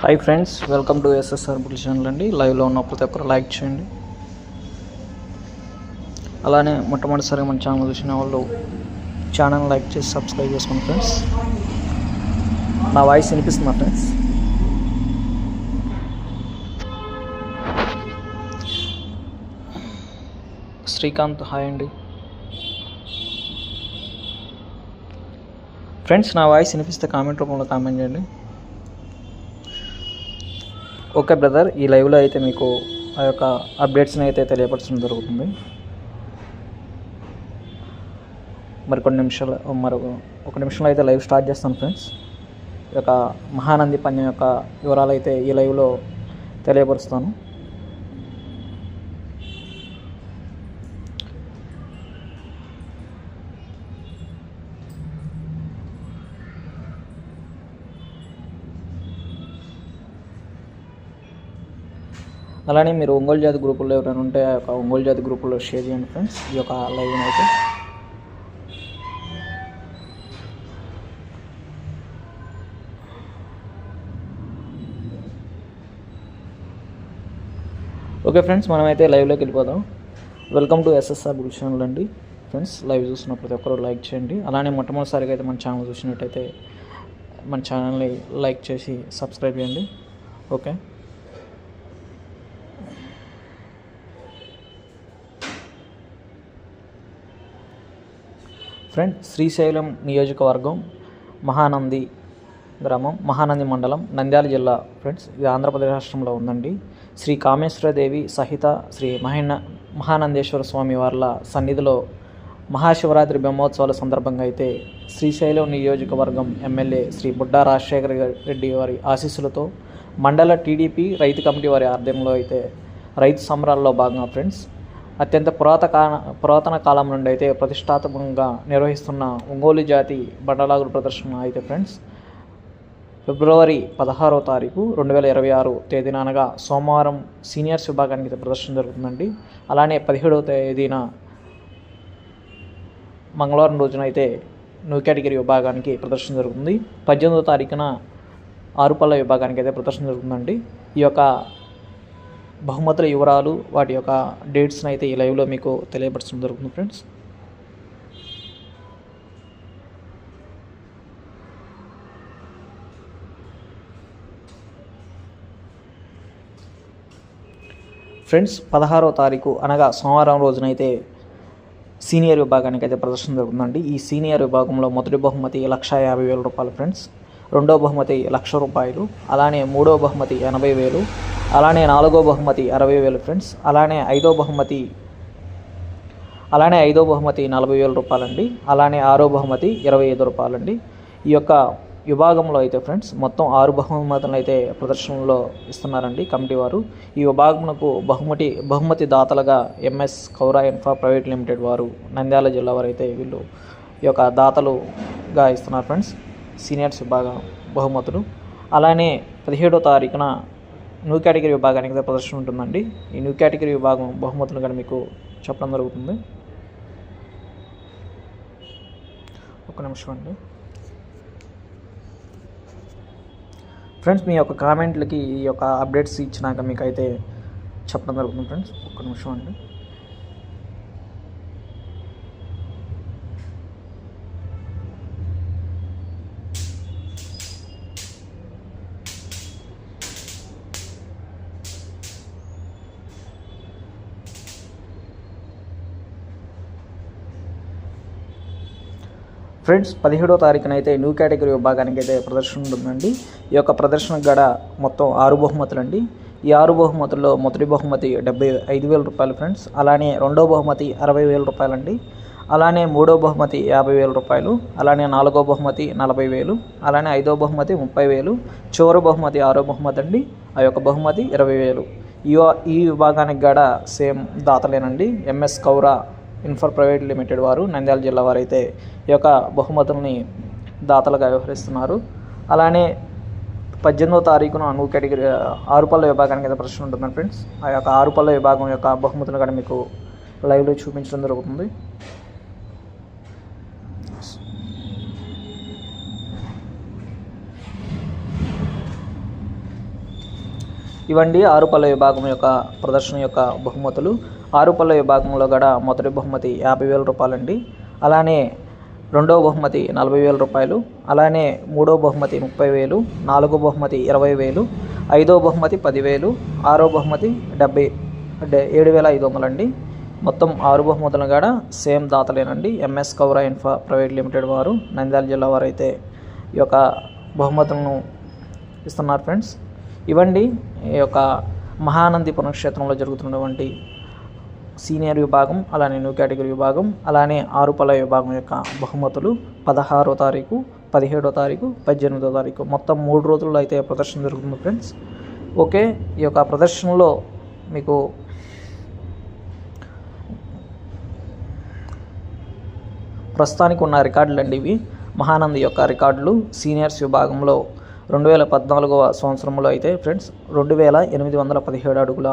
Hi friends welcome to SSR bull channel అండి. లైవ్లో ఉన్న ప్రతి ఒక్కరు లైక్ చేయండి. అలానే మొట్టమొదటిసారి మన ఛానల్ చూసిన వాళ్ళు ఛానల్ లైక్ చేసి సబ్స్క్రైబ్ చేసుకోండి ఫ్రెండ్స్ నా వాయిస్ వినిపిస్తుందా ఫ్రెండ్స్ శ్రీకాంత్ హాయ్ అండి. ఫ్రెండ్స్ నా వాయిస్ వినిపిస్తే కామెంట్ రూపంలో కామెంట్ చేయండి. ఓకే బ్రదర్ ఈ లైవ్లో అయితే మీకు ఆ యొక్క అప్డేట్స్ని అయితే తెలియపరచడం జరుగుతుంది. మరికొన్ని నిమిషాలు మరి ఒక నిమిషంలో అయితే లైవ్ స్టార్ట్ చేస్తాను ఫ్రెండ్స్ ఈ యొక్క మహానంది పన్యం యొక్క వివరాలు అయితే ఈ లైవ్లో తెలియపరుస్తాను. అలానే మీరు ఒంగోలు జాతి గ్రూపుల్లో ఎవరైనా ఉంటే ఆ యొక్క ఒంగోలు జాతి గ్రూపుల్లో షేర్ చేయండి ఫ్రెండ్స్. ఈ యొక్క లైవ్ అయితే. ఓకే ఫ్రెండ్స్ మనమైతే లైవ్లోకి వెళ్ళిపోదాం. Welcome to SSR bull channel అండి. ఫ్రెండ్స్ లైవ్ చూస్తున్న ప్రతి ఒక్కరు లైక్ చేయండి. అలానే మొట్టమొదటిసారిగా అయితే మన ఛానల్ చూసినట్టయితే మన ఛానల్ని లైక్ చేసి సబ్స్క్రైబ్ చేయండి. ఓకే? ఫ్రెండ్ శ్రీశైలం నియోజకవర్గం మహానంది గ్రామం మహానంది మండలం నంద్యాల జిల్లా ఫ్రెండ్స్. ఇది ఆంధ్రప్రదేశ్ రాష్ట్రంలో ఉందండి. శ్రీ కామేశ్వరదేవి సహిత శ్రీ మహిన మహానందేశ్వర స్వామి వార్ల సన్నిధిలో మహాశివరాత్రి బ్రహ్మోత్సవాల సందర్భంగా అయితే శ్రీశైలం నియోజకవర్గం ఎమ్మెల్యే శ్రీ బుడ్డా రాజశేఖర రెడ్డి వారి ఆశీస్సులతో మండల టీడీపీ రైతు కమిటీ వారి ఆధ్వర్యంలో అయితే రైతు సంబరాల్లో భాగంగా ఫ్రెండ్స్ అత్యంత పురాత కాల పురాతన కాలం నుండి అయితే ప్రతిష్టాత్మకంగా నిర్వహిస్తున్న ఒంగోలు జాతి బండలాగుడు ప్రదర్శన అయితే ఫ్రెండ్స్ ఫిబ్రవరి పదహారో తారీఖు రెండు వేల ఇరవై ఆరు తేదీన అనగా సోమవారం సీనియర్స్ విభాగానికి అయితే ప్రదర్శన జరుగుతుందండి. అలానే పదిహేడవ తేదీన మంగళవారం రోజున అయితే న్యూ కేటగిరీ విభాగానికి ప్రదర్శన జరుగుతుంది. పద్దెనిమిదో తారీఖున ఆరుపల్ల విభాగానికి అయితే ప్రదర్శన జరుగుతుందండి. ఈ యొక్క బహుమతుల వివరాలు వాటి యొక్క డేట్స్ని అయితే ఈ లైవ్లో మీకు తెలియపరచడం జరుగుతుంది ఫ్రెండ్స్. ఫ్రెండ్స్ పదహారో తారీఖు అనగా సోమవారం రోజునైతే సీనియర్ విభాగానికి అయితే ప్రదర్శన జరుగుతుందండి. ఈ సీనియర్ విభాగంలో మొదటి బహుమతి లక్ష యాభై వేల రూపాయలు ఫ్రెండ్స్. రెండో బహుమతి లక్ష రూపాయలు అలానే మూడో బహుమతి ఎనభై వేలు అలానే నాలుగో బహుమతి అరవై వేలు ఫ్రెండ్స్ అలానే ఐదో బహుమతి అలానే ఐదో బహుమతి నలభై వేల రూపాయలండి అలానే ఆరో బహుమతి ఇరవై ఐదు రూపాయలండి. ఈ యొక్క విభాగంలో అయితే ఫ్రెండ్స్ మొత్తం ఆరు బహుమతులను అయితే ప్రదర్శనలో ఇస్తున్నారండి కమిటీ వారు. ఈ విభాగమునకు బహుమతి బహుమతి దాతలుగా MS Kaura infra private limited వారు నంద్యాల జిల్లా వారు అయితే వీళ్ళు ఈ యొక్క దాతలుగా ఇస్తున్నారు ఫ్రెండ్స్ సీనియర్స్ విభాగం బహుమతులు. అలానే పదిహేడో తారీఖున న్యూ కేటగిరీ విభాగానికి అయితే ప్రదర్శన ఉంటుందండి. ఈ న్యూ కేటగిరీ విభాగం బహుమతులు కానీ మీకు చెప్పడం జరుగుతుంది. ఒక నిమిషం అండి. ఫ్రెండ్స్ మీ యొక్క కామెంట్లకి ఈ యొక్క అప్డేట్స్ ఇచ్చినాక మీకు అయితే చెప్పడం జరుగుతుంది. ఫ్రెండ్స్ ఒక్క నిమిషం అండి. ఫ్రెండ్స్ పదిహేడో తారీఖున అయితే న్యూ కేటగిరీ విభాగానికి అయితే ప్రదర్శన ఉంటుందండి. ఈ యొక్క ప్రదర్శన గడ మొత్తం ఆరు బహుమతులు అండి ఈ ఆరు బహుమతుల్లో మొదటి బహుమతి డెబ్బై ఐదు వేల రూపాయలు ఫ్రెండ్స్ అలానే రెండో బహుమతి అరవై వేల రూపాయలండి. అలానే మూడో బహుమతి యాభై వేల రూపాయలు అలానే నాలుగో బహుమతి నలభై వేలు అలానే ఐదో బహుమతి ముప్పై వేలు చివరి బహుమతి ఆరో బహుమతి అండి. ఆ యొక్క బహుమతి ఇరవై వేలు. ఈ ఈ విభాగానికి గడ same దాతలేనండి. MS Kaura infra private limited వారు నంద్యాల జిల్లా వారు అయితే ఈ యొక్క బహుమతుల్ని దాతలుగా వ్యవహరిస్తున్నారు. అలానే పద్దెనిమిదో తారీఖున అను కేటగిరీ ఆరుపల్ల విభాగానికి అయితే ప్రశ్న ఉంటుంది ఫ్రెండ్స్. ఆ యొక్క ఆరుపల్ల విభాగం యొక్క బహుమతులు కూడా మీకు లైవ్లో చూపించడం జరుగుతుంది. ఇవండి ఆరుపల్ల విభాగం యొక్క ప్రదర్శన యొక్క బహుమతులు. ఆరుపల్ల విభాగంలో కూడా మొదటి బహుమతి యాభై వేల రూపాయలండి. అలానే రెండవ బహుమతి నలభై వేల రూపాయలు. అలానే మూడో బహుమతి ముప్పై వేలు. నాలుగో బహుమతి ఇరవై వేలు. ఐదో బహుమతి పదివేలు. ఆరో బహుమతి డెబ్బై ఏడు వేల ఐదు వందలండి. మొత్తం ఆరు బహుమతులు కూడా same దాతలేనండి. MS Kaura infra private limited వారు నంద్యాల జిల్లా వారు అయితే ఈ యొక్క బహుమతులను ఇస్తున్నారు ఫ్రెండ్స్. ఇవండి ఈ యొక్క మహానంది పుణ్యక్షేత్రంలో జరుగుతున్నటువంటి సీనియర్ విభాగం అలానే న్యూ కేటగిరీ విభాగం అలానే ఆరుపల విభాగం యొక్క బహుమతులు పదహారో తారీఖు పదిహేడో తారీఖు పద్దెనిమిదో తారీఖు. మొత్తం మూడు రోజుల్లో అయితే ప్రదర్శన జరుగుతుంది ఫ్రెండ్స్. ఓకే ఈ యొక్క ప్రదర్శనలో మీకు ప్రస్తుతానికి ఉన్న రికార్డులు అండి ఇవి. మహానంది యొక్క రికార్డులు సీనియర్స్ విభాగంలో రెండు వేల పద్నాలుగవ సంవత్సరంలో అయితే ఫ్రెండ్స్ రెండు వేల ఎనిమిది వందల పదిహేడు అడుగుల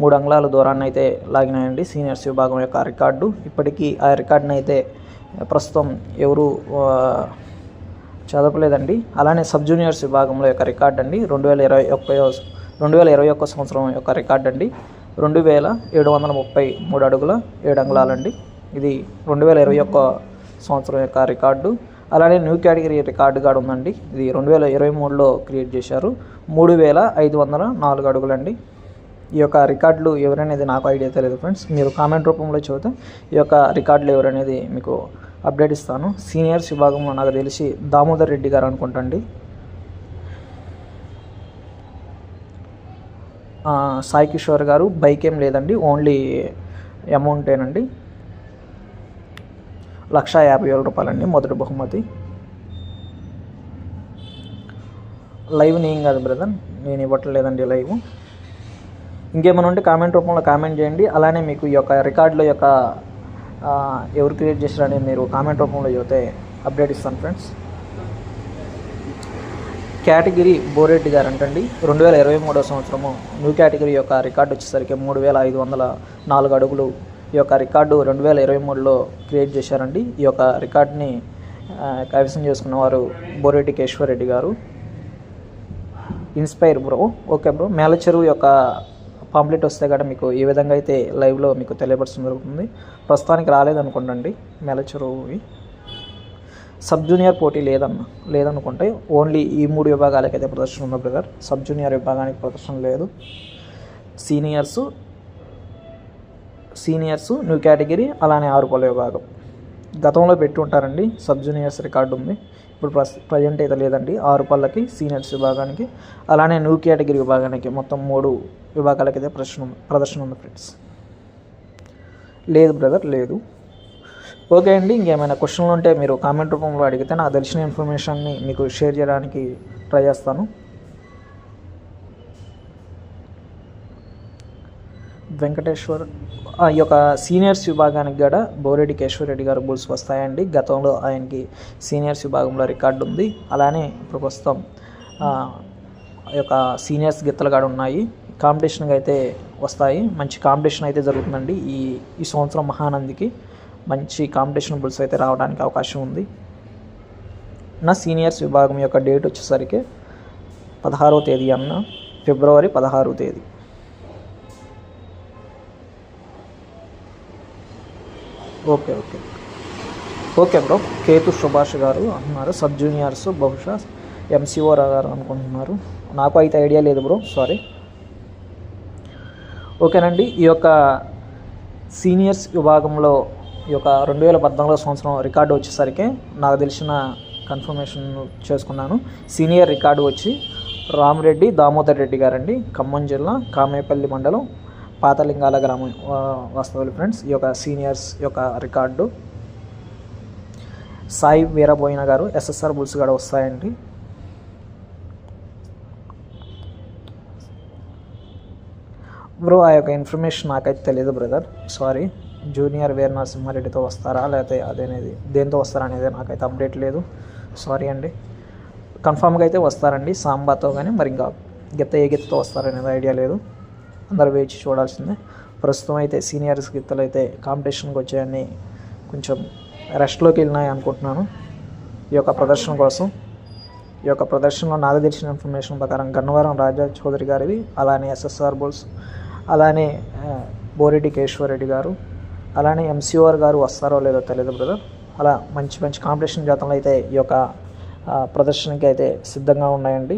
మూడు అంగుళాల దూరాన్ని అయితే లాగినాయండి సీనియర్స్ విభాగం యొక్క రికార్డు. ఇప్పటికీ ఆ రికార్డుని అయితే ప్రస్తుతం ఎవరు చదవలేదండి. అలానే సబ్ జూనియర్స్ విభాగంలో యొక్క రికార్డ్ అండి. రెండు వేల ఇరవై ఒక్క రెండు వేల ఇరవై ఒక్క సంవత్సరం యొక్క రికార్డ్ అండి. రెండు వేల ఏడు వందల ముప్పై మూడు అడుగుల ఏడు అంగుళాలండి. ఇది రెండు వేల ఇరవై ఒక్క సంవత్సరం యొక్క రికార్డు. అలానే న్యూ కేటగిరీ రికార్డు కూడా ఉందండి. ఇది రెండు వేల ఇరవై మూడులో క్రియేట్ చేశారు. మూడు వేల ఐదు వందల నాలుగు అడుగులండి. ఈ యొక్క రికార్డులు ఎవరనేది నాకు ఐడియా తెలియదు ఫ్రెండ్స్. మీరు కామెంట్ రూపంలో చూస్తే ఈ యొక్క రికార్డులు ఎవరనేది మీకు అప్డేట్ ఇస్తాను. సీనియర్స్ విభాగంలో నాకు తెలిసి దామోదర్ రెడ్డి గారు అనుకుంటండి. సాయి కిషోర్ గారు. బైక్ ఏం లేదండి. ఓన్లీ అమౌంటేనండి. లక్ష యాభై వేల రూపాయలండి మొదటి బహుమతి. లైవ్ నేను కాదు బ్రదర్ నేను ఇవ్వట్లేదండి లైవ్. ఇంకేమైనా ఉంటే కామెంట్ రూపంలో కామెంట్ చేయండి. అలానే మీకు ఈ యొక్క రికార్డుల యొక్క ఎవరు క్రియేట్ చేశారని మీరు కామెంట్ రూపంలో చెబితే అప్డేట్ ఇస్తాను ఫ్రెండ్స్. కేటగిరీ బోరెడ్డి గారు అంటండి రెండు వేల ఇరవై మూడో సంవత్సరము న్యూ కేటగిరీ యొక్క రికార్డు వచ్చేసరికి మూడు వేల ఐదు వందల నాలుగు అడుగులు ఈ యొక్క రికార్డు రెండు వేల ఇరవై మూడులో క్రియేట్ చేశారండి. ఈ యొక్క రికార్డ్ని కైవసం చేసుకున్న వారు బోరెడ్డి కేశ్వర్ గారు. Inspire bro okay bro Melacheruvu యొక్క పాంప్లెట్ వస్తే కూడా మీకు ఏ విధంగా అయితే లైవ్లో మీకు తెలియపరచడం జరుగుతుంది ప్రస్తుతానికి రాలేదనుకోండి మేలచెరువువి సబ్ జూనియర్ పోటీ లేదన్న లేదనుకుంటే ఓన్లీ ఈ మూడు విభాగాలకైతే ప్రదర్శన ఉంది బ్రదర్. సబ్ జూనియర్ విభాగానికి ప్రదర్శన లేదు. సీనియర్స్ సీనియర్స్ న్యూ కేటగిరీ అలానే ఆరుపల్ల విభాగం. గతంలో పెట్టి ఉంటారండి సబ్ జూనియర్స్ రికార్డు ఉంది. ఇప్పుడు ప్రస్ ప్రజెంట్ అయితే లేదండి ఆరు పళ్ళకి సీనియర్స్ విభాగానికి అలానే న్యూ కేటగిరీ విభాగానికి మొత్తం మూడు విభాగాలకైతే ప్రదర్శన ఉంది ప్రదర్శన ఉంది ఫ్రెండ్స్. లేదు బ్రదర్ లేదు. ఓకే అండి ఇంకేమైనా క్వశ్చన్లు ఉంటే మీరు కామెంట్ రూపంలో అడిగితే నాకు తెలిసిన ఇన్ఫర్మేషన్ని మీకు షేర్ చేయడానికి ట్రై చేస్తాను. వెంకటేశ్వర్ ఆ, ఈ యొక్క సీనియర్స్ విభాగానికి కూడా బోరెడ్డి కేశ్వరరెడ్డి గారు బుల్స్ వస్తాయండి. గతంలో ఆయనకి సీనియర్స్ విభాగంలో రికార్డు ఉంది. అలానే ఇప్పుడు ప్రస్తుతం ఆ, యొక్క సీనియర్స్ గీతలు కూడా ఉన్నాయి. కాంపిటీషన్కి అయితే వస్తాయి. మంచి కాంపిటీషన్ అయితే జరుగుతుందండి. ఈ ఈ సంవత్సరం మహానందికి మంచి కాంపిటీషన్ బుల్స్ అయితే రావడానికి అవకాశం ఉంది. నా సీనియర్స్ విభాగం యొక్క డేట్ వచ్చేసరికి పదహారో తేదీ అన్న ఫిబ్రవరి పదహారో తేదీ. Okay okay. Okay bro. Ketu Subhash గారు అంటున్నారు. సబ్ జూనియర్స్ బహుశా ఎంసీఓ గారు అనుకుంటున్నారు. నాకు అయితే ఐడియా లేదు బ్రో సారీ. ఓకేనండి. ఈ యొక్క సీనియర్స్ విభాగంలో ఈ యొక్క రెండు వేల పద్నాలుగో సంవత్సరం రికార్డు వచ్చేసరికి నాకు తెలిసిన కన్ఫర్మేషన్ చేసుకున్నాను. సీనియర్ రికార్డు వచ్చి రామరెడ్డి దామోదర్ రెడ్డి గారండి. ఖమ్మం జిల్లా కామేపల్లి మండలం పాతలింగాల గ్రామం వస్తువులు ఫ్రెండ్స్ ఈ యొక్క సీనియర్స్ యొక్క రికార్డు. సాయి వీరబోయిన గారు ఎస్ఎస్ఆర్ బుల్స్ కూడా వస్తాయండి. బ్రో ఆ యొక్క ఇన్ఫర్మేషన్ నాకైతే తెలియదు బ్రదర్ సారీ జూనియర్ వీర నరసింహారెడ్డితో వస్తారా? లేకపోతే అదేనేది దేంతో వస్తారా అనేది నాకైతే అప్డేట్ లేదు. సారీ అండి. కన్ఫామ్గా అయితే వస్తారండి. సాంబాతో కానీ మరి ఇంకా గిత్త ఏ గిత్తతో వస్తారనేది ఐడియా లేదు. అందరు వేచి చూడాల్సిందే. ప్రస్తుతం అయితే సీనియర్స్ గీతలు అయితే కాంపిటీషన్కి వచ్చాయని కొంచెం రెస్ట్లోకి వెళ్ళినాయి అనుకుంటున్నాను. ఈ యొక్క ప్రదర్శన కోసం. ఈ యొక్క ప్రదర్శనలో నాకు తెలిసిన ఇన్ఫర్మేషన్ ప్రకారం గన్నవరం రాజా చౌదరి గారివి అలానే ఎస్ఎస్ఆర్ బోల్స్ అలానే బోరెడ్డి కేశ్వరరెడ్డి గారు అలానే ఎంసీఆర్ గారు వస్తారో లేదో తెలియదు బ్రదర్. అలా మంచి మంచి కాంపిటీషన్ జాతంలో అయితే ఈ యొక్క ప్రదర్శనకి అయితే సిద్ధంగా ఉన్నాయండి.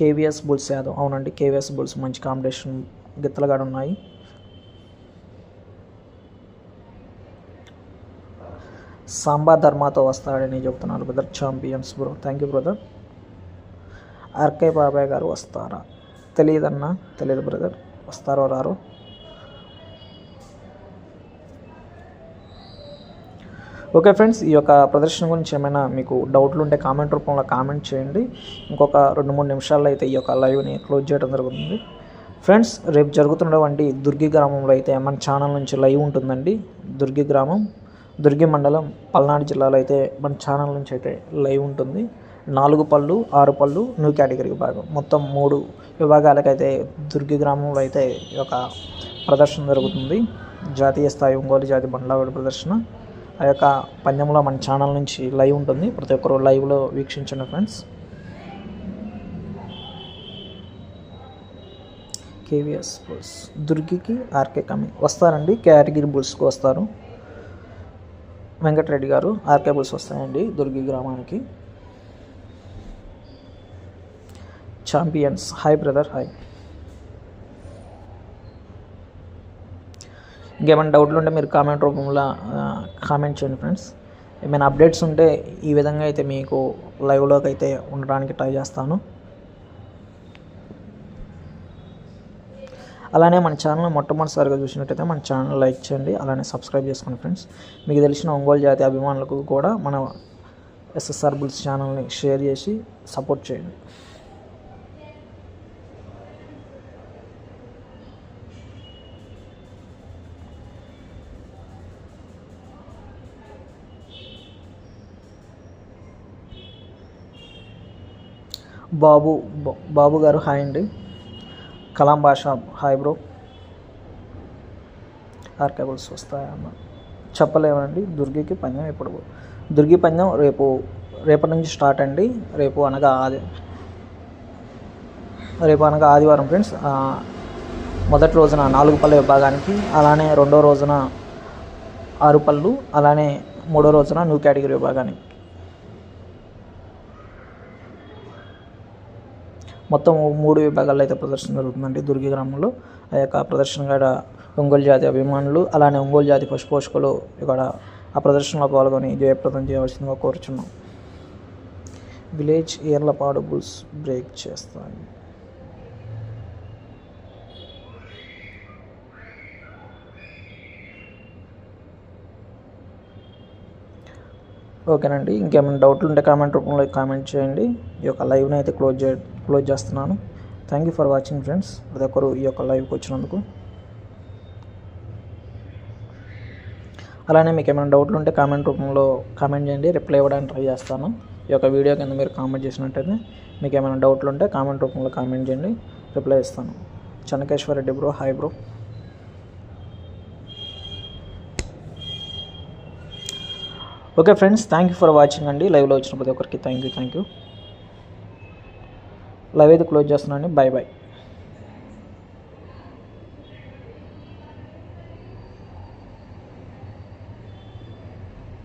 KVS bulls Yadav. అవునండి కేవీఎస్ బుల్స్ మంచి కాంబినేషన్ గిత్తలగాడు ఉన్నాయి. సాంబా ధర్మాతో వస్తాడని చెప్తున్నారు brother champions bro. Thank you brother. RK బాబాయ్ గారు వస్తారా? తెలియదన్నా తెలియదు బ్రదర్. వస్తారో రారో? ఓకే ఫ్రెండ్స్ ఈ యొక్క ప్రదర్శన గురించి ఏమైనా మీకు డౌట్లు ఉంటే కామెంట్ రూపంలో కామెంట్ చేయండి. ఇంకొక రెండు మూడు నిమిషాల్లో అయితే ఈ యొక్క లైవ్ని క్లోజ్ చేయడం జరుగుతుంది. ఫ్రెండ్స్ రేపు జరుగుతున్నటువంటి దుర్గి గ్రామంలో అయితే మన ఛానల్ నుంచి లైవ్ ఉంటుందండి. దుర్గి గ్రామం దుర్గి మండలం పల్నాడు జిల్లాలో అయితే మన ఛానల్ నుంచి అయితే లైవ్ ఉంటుంది. నాలుగు పళ్ళు ఆరు పళ్ళు న్యూ కేటగిరీ విభాగం. మొత్తం మూడు విభాగాలకైతే దుర్గి గ్రామంలో అయితే ఈ యొక్క ప్రదర్శన జరుగుతుంది. జాతీయ స్థాయి ఒంగోలు జాతి బండ్లావిడ ప్రదర్శన. ఆ యొక్క పందెంలో మన ఛానల్ నుంచి లైవ్ ఉంటుంది. ప్రతి ఒక్కరు లైవ్లో వీక్షించండి ఫ్రెండ్స్. కేవీఎస్ బుల్స్ దుర్గికి ఆర్కే కమి వస్తారండి. కేటగిరీ బుల్స్కి వస్తారు. వెంకటరెడ్డి గారు ఆర్కే బుల్స్ వస్తాయండి దుర్గి గ్రామానికి. ఛాంపియన్స్. Hi brother. హాయ్. ఇంకేమైనా డౌట్లు ఉంటే మీరు కామెంట్ రూపంలో కామెంట్ చేయండి ఫ్రెండ్స్ ఏమైనా అప్డేట్స్ ఉంటే ఈ విధంగా అయితే మీకు లైవ్లోకి అయితే ఉండడానికి ట్రై చేస్తాను. అలానే మన ఛానల్ మొట్టమొదటిసారిగా చూసినట్టయితే మన ఛానల్ లైక్ చేయండి అలానే సబ్స్క్రైబ్ చేసుకోండి ఫ్రెండ్స్ మీకు తెలిసిన ఒంగోలు జాతి అభిమానులకు కూడా మన ఎస్ఎస్ఆర్ బుల్స్ ఛానల్ని షేర్ చేసి సపోర్ట్ చేయండి. బాబు బాబు గారు హాయ్ అండి. కలాం భాష హాయ్ బ్రో. ఆర్కేబుల్స్ వస్తాయన్న చెప్పలేమండి దుర్గికి పందెం ఇప్పుడు దుర్గి పందెం రేపు రేపటి నుంచి స్టార్ట్ అండి. రేపు అనగా ఆది రేపు అనగా ఆదివారం ఫ్రెండ్స్. మొదటి రోజున నాలుగు పళ్ళ విభాగానికి అలానే రెండో రోజున ఆరు పళ్ళు అలానే మూడో రోజున న్యూ కేటగిరీ విభాగానికి. మొత్తం మూడు విభాగాల్లో అయితే ప్రదర్శన జరుగుతుందండి. దుర్గి గ్రామంలో ఆ యొక్క ప్రదర్శన కాడ ఒంగోలు జాతి అభిమానులు అలానే ఒంగోలు జాతి పశుపోషకులు ఇక్కడ ఆ ప్రదర్శనలో పాల్గొని జయప్రదం చేయవలసిందిగా కోరుచున్నాం. విలేజ్ ఏర్లపాడు బుల్స్ బ్రేక్ చేస్తాయి ఓకేనండి. ఇంకేమైనా డౌట్లు ఉంటే కామెంట్ రూపంలో కామెంట్ చేయండి. ఈ యొక్క లైవ్ని అయితే క్లోజ్ చే అప్లోడ్ చేస్తున్నాను. Thank you for watching friends ప్రతి ఒక్కరు ఈ యొక్క లైవ్కి వచ్చినందుకు. అలానే మీకు ఏమైనా డౌట్లు ఉంటే కామెంట్ రూపంలో కామెంట్ చేయండి. రిప్లై ఇవ్వడానికి ట్రై చేస్తాను. ఈ యొక్క వీడియో కింద మీరు కామెంట్ చేసినట్టయితే మీకు ఏమైనా డౌట్లు ఉంటే కామెంట్ రూపంలో కామెంట్ చేయండి. రిప్లై ఇస్తాను. Chennakeshwara Reddy bro hi bro okay friends thank you for watching అండి. లైవ్లో వచ్చిన ప్రతి ఒక్కరికి thank you thank you live అయితే క్లోజ్ చేస్తున్నాను బై బాయ్